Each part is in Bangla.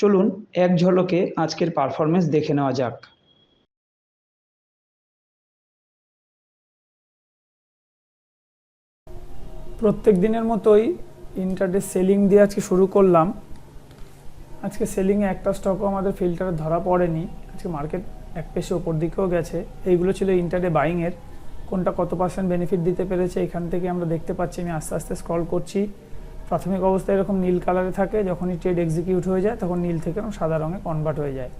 চলুন এক ঝলকে আজকের পারফরমেন্স দেখে নেওয়া যাক। প্রত্যেক দিনের মতোই ইন্টারডে সেলিং দিয়ে আজকে শুরু করলাম। আজকে সেলিংয়ে একটা স্টকও আমাদের ফিল্টারে ধরা পড়েনি। আজকে মার্কেট এক পেশে ওপর দিকেও গেছে। এইগুলো ছিল ইন্টারডে বাইংয়ের কোনটা কত পার্সেন্ট বেনিফিট দিতে পেরেছে এখান থেকে আমরা দেখতে পাচ্ছি। আমি আস্তে আস্তে স্ক্রল করছি। প্রাথমিক অবস্থায় এরকম নীল কালারে থাকে, যখনই ট্রেড এক্সিকিউট হয়ে যায়, তখন নীল থেকে সাদা রঙে কনভার্ট হয়ে যায়।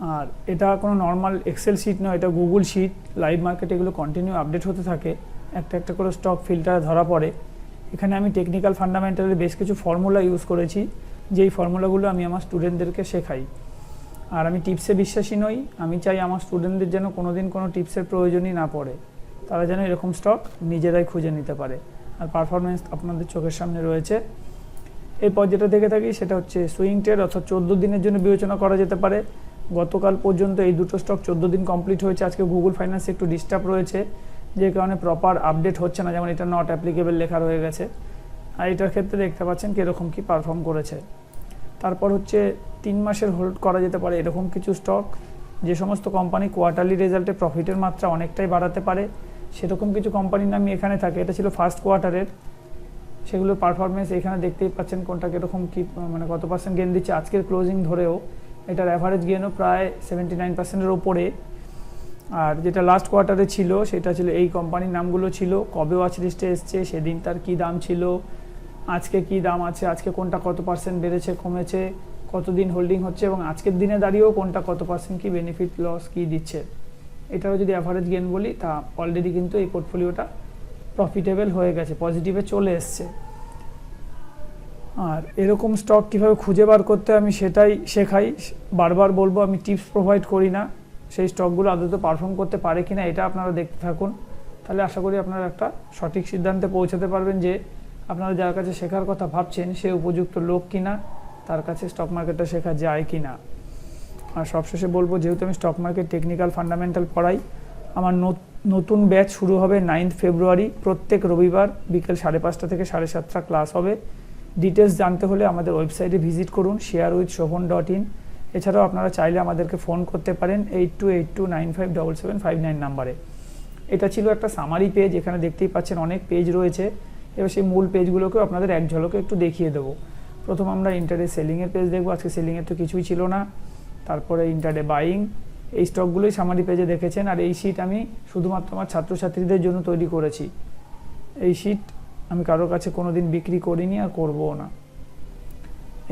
আর এটা কোনো নর্মাল এক্সেল শিট নয়, এটা গুগল শিট লাইভ মার্কেটে এগুলো কন্টিনিউ আপডেট হতে থাকে। একটা একটা করে স্টক ফিল্টারে ধরা পড়ে। এখানে আমি টেকনিক্যাল ফান্ডামেন্টালের বেশ কিছু ফর্মুলা ইউজ করেছি। যেই ফর্মুলাগুলো আমি আমার স্টুডেন্টদেরকে শেখাই। আর আমি টিপসে বিশ্বাসী নই। আমি চাই আমার স্টুডেন্টদের যেন কোনো দিন কোনো টিপসের প্রয়োজনই না পড়ে। তারা যেন এরকম স্টক নিজেরাই খুঁজে নিতে পারে। আর পারফরমেন্স আপনাদের চোখের সামনে রয়েছে। এরপর যেটা দেখে থাকি সেটা হচ্ছে সুইং ট্রেড অর্থাৎ চোদ্দ দিনের জন্য বিবেচনা করা যেতে পারে। গতকাল পর্যন্ত এই দুটো স্টক চোদ্দ দিন কমপ্লিট হয়েছে। আজকে গুগল ফাইন্যান্সে একটু ডিস্টার্ব রয়েছে, যে কারণে প্রপার আপডেট হচ্ছে না, যেমন এটা নট অ্যাপ্লিকেবল লেখা রয়ে গেছে। আর এটার ক্ষেত্রে দেখতে পাচ্ছেন কীরকম কী পারফর্ম করেছে। তারপর হচ্ছে তিন মাসের হোল্ড করা যেতে পারে এরকম কিছু স্টক যে সমস্ত কোম্পানি কোয়ার্টারলি রেজাল্টে প্রফিটের মাত্রা অনেকটাই বাড়াতে পারে। সেরকম কিছু কোম্পানির নামই এখানে থাকে। এটা ছিল ফার্স্ট কোয়ার্টারের সেগুলোর পারফরমেন্স এখানে দেখতেই পাচ্ছেন কোনটা কীরকম কী মানে কত পার্সেন্ট গেন দিচ্ছে। আজকের ক্লোজিং ধরেও এটার অ্যাভারেজ গেনও প্রায় সেভেন্টি নাইন পার্সেন্টের ওপরে আর যেটা লাস্ট কোয়ার্টারে ছিল, সেটা ছিল এই কোম্পানির নামগুলো ছিল। কবে ওয়াচ লিস্টে এসছে, সেদিন তার কী দাম ছিল, আজকে কি দাম আছে, আজকে কোনটা কত পার্সেন্ট বেড়েছে, কমেছে, কতদিন হোল্ডিং হচ্ছে, এবং আজকের দিনে দাঁড়িয়েও কোনটা কত পার্সেন্ট কি বেনিফিট লস কি দিচ্ছে। এটারও যদি অ্যাভারেজ গেন বলি, তা অলরেডি কিন্তু এই পোর্টফোলিওটা প্রফিটেবল হয়ে গেছে পজিটিভে চলে এসছে। আর এরকম স্টক কীভাবে খুঁজে বার করতে আমি সেটাই শেখাই। বারবার বলব, আমি টিপস প্রোভাইড করি না, সেই স্টকগুলো আদত পারফর্ম করতে পারে কি না এটা আপনারা দেখতে থাকুন। তাহলে আশা করি আপনারা একটা সঠিক সিদ্ধান্তে পৌঁছাতে পারবেন যে আপনারা যার কাছে শেখার কথা ভাবছেন, সে উপযুক্ত লোক কিনা, তার কাছে স্টক মার্কেটটা শেখা যায় কি না আর সবশেষে বলব, যেহেতু আমি স্টক মার্কেট টেকনিক্যাল ফান্ডামেন্টাল পড়াই, আমার নতুন ব্যাচ শুরু হবে নাইন্থ ফেব্রুয়ারি প্রত্যেক রবিবার বিকেল সাড়ে পাঁচটা থেকে সাড়ে সাতটা ক্লাস হবে। ডিটেলস জানতে হলে আমাদের ওয়েবসাইটে ভিজিট করুন share with Shobhan dot in এছাড়াও আপনারা চাইলে আমাদেরকে ফোন করতে পারেন eight two eight two nine five double seven five nine নাম্বারে এটা ছিল একটা সামারি পেজ এখানে দেখতেই পাচ্ছেন অনেক পেজ রয়েছে। এবার সেই মূল পেজগুলোকেও আপনাদের এক ঝলকে একটু দেখিয়ে দেবো। প্রথম আমরা ইন্টারডে সেলিংয়ের পেজ দেখব, আজকে সেলিংয়ের তো কিছুই ছিল না। তারপরে ইন্টারডে বাইং এই স্টকগুলোই সামারি পেজে দেখেছেন আর এই শিট আমি শুধুমাত্র আমার ছাত্রছাত্রীদের জন্য তৈরি করেছি। এই শিট আমি কারোর কাছে কোনো দিন বিক্রি করিনি আর করবও না।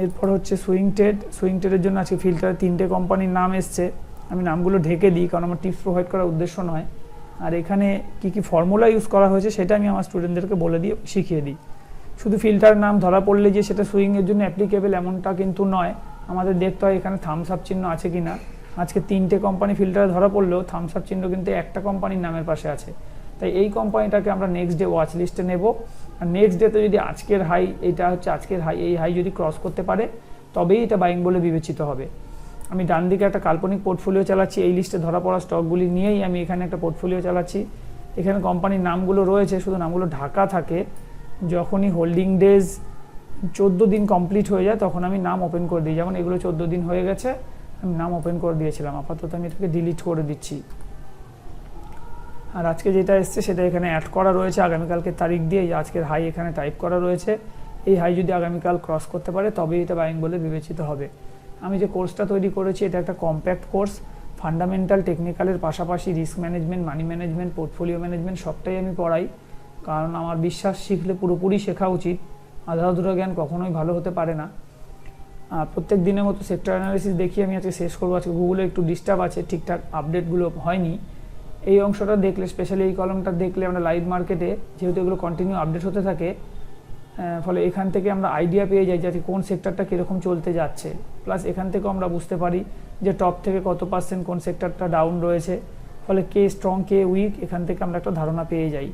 এরপর হচ্ছে সুইং টেড সুইং টেডের জন্য আজকে ফিল্টারে তিনটে কোম্পানির নাম এসছে। আমি নামগুলো ঢেকে দিই কারণ আমার টিপস প্রোভাইড করার উদ্দেশ্য নয়। আর এখানে কি কি ফর্মুলা ইউজ করা হয়েছে সেটা আমি আমার স্টুডেন্টদেরকে বলে দিয়ে শিখিয়ে দিই। শুধু ফিল্টার নাম ধরা পড়লে যে সেটা সুইংয়ের জন্য অ্যাপ্লিকেবল এমনটা কিন্তু নয়। আমাদের দেখতে হয় এখানে থামস আপ চিহ্ন আছে কি না আজকে তিনটে কোম্পানি ফিল্টারে ধরা পড়লেও থামস আপ চিহ্ন কিন্তু একটা কোম্পানির নামের পাশে আছে। তাই এই কোম্পানিটাকে আমরা নেক্সট ডে ওয়াচ লিস্টে নেব। আর নেক্সট ডেতে যদি আজকের হাই এটা হচ্ছে আজকের হাই এই হাই যদি ক্রস করতে পারে, তবেই এটা বাইং বলে বিবেচিত হবে। আমি ডান দিকে একটা কাল্পনিক পোর্টফোলিও চালাচ্ছি, এই লিস্টে ধরা পড়া স্টকগুলি নিয়েই আমি এখানে একটা পোর্টফোলিও চালাচ্ছি। এখানে কোম্পানির নামগুলো রয়েছে, শুধু নামগুলো ঢাকা থাকে। যখনই হোল্ডিং ডেজ চোদ্দ দিন কমপ্লিট হয়ে যায়, তখন আমি নাম ওপেন করে দিই। যেমন এগুলো চোদ্দ দিন হয়ে গেছে, আমি নাম ওপেন করে দিয়েছিলাম। আপাতত আমি এটাকে ডিলিট করে দিচ্ছি। আর আজকে যেটা এসছে, সেটা এখানে অ্যাড করা রয়েছে। আগামীকালকে তারিখ দিয়ে আজকের হাই এখানে টাইপ করা রয়েছে। এই হাই যদি আগামীকাল ক্রস করতে পারে, তবেই এটা বাইং বলে বিবেচিত হবে। আমি যে কোর্সটা তৈরি করেছি, এটা একটা কম্প্যাক্ট কোর্স ফান্ডামেন্টাল টেকনিক্যালের পাশাপাশি risk management money management portfolio management সবটাই আমি পড়াই। কারণ আমার বিশ্বাস শিখলে পুরোপুরি শেখা উচিত। আধা জ্ঞান কখনোই ভালো হতে পারে না। প্রত্যেক দিনের মতো সেক্টর অ্যানালিসিস দেখিয়ে আমি আজকে শেষ করব। আজকে গুগলে একটু ডিস্টার্ব আছে, ঠিকঠাক আপডেটগুলো হয়নি। এই অংশটা দেখলে স্পেশালি এই কলমটা দেখলে আমরা লাইভ মার্কেটে যেহেতু এগুলো কন্টিনিউ আপডেট হতে থাকে ফলে এখান থেকে আমরা আইডিয়া পেয়ে যাই যাতে কোন সেক্টরটা কীরকম চলতে যাচ্ছে। প্লাস এখান থেকেও আমরা বুঝতে পারি যে টপ থেকে কত পার্সেন্ট কোন সেক্টরটা ডাউন রয়েছে। ফলে কে স্ট্রং কে উইক এখান থেকে আমরা একটা ধারণা পেয়ে যাই।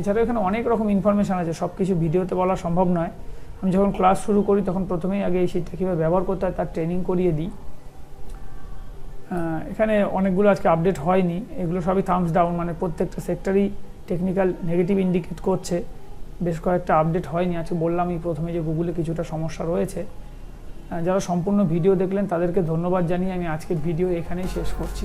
এছাড়াও এখানে অনেক রকম ইনফরমেশান আছে সব কিছু ভিডিওতে বলা সম্ভব নয়। আমি যখন ক্লাস শুরু করি, তখন প্রথমেই আগে এই শিটটা কীভাবে ব্যবহার করতে হয়, তার ট্রেনিং করিয়ে দিই। এখানে অনেকগুলো আজকে আপডেট হয়নি। এগুলো সবই থামস ডাউন মানে প্রত্যেকটা সেক্টরই টেকনিক্যাল নেগেটিভ ইন্ডিকেট করছে। বেশ কয়েকটা আপডেট হয়নি। আজকে বললামই প্রথমে যে গুগলে কিছুটা সমস্যা রয়েছে। যারা সম্পূর্ণ ভিডিও দেখলেন, তাদেরকে ধন্যবাদ জানিয়ে আমি আজকের ভিডিও এখানেই শেষ করছি।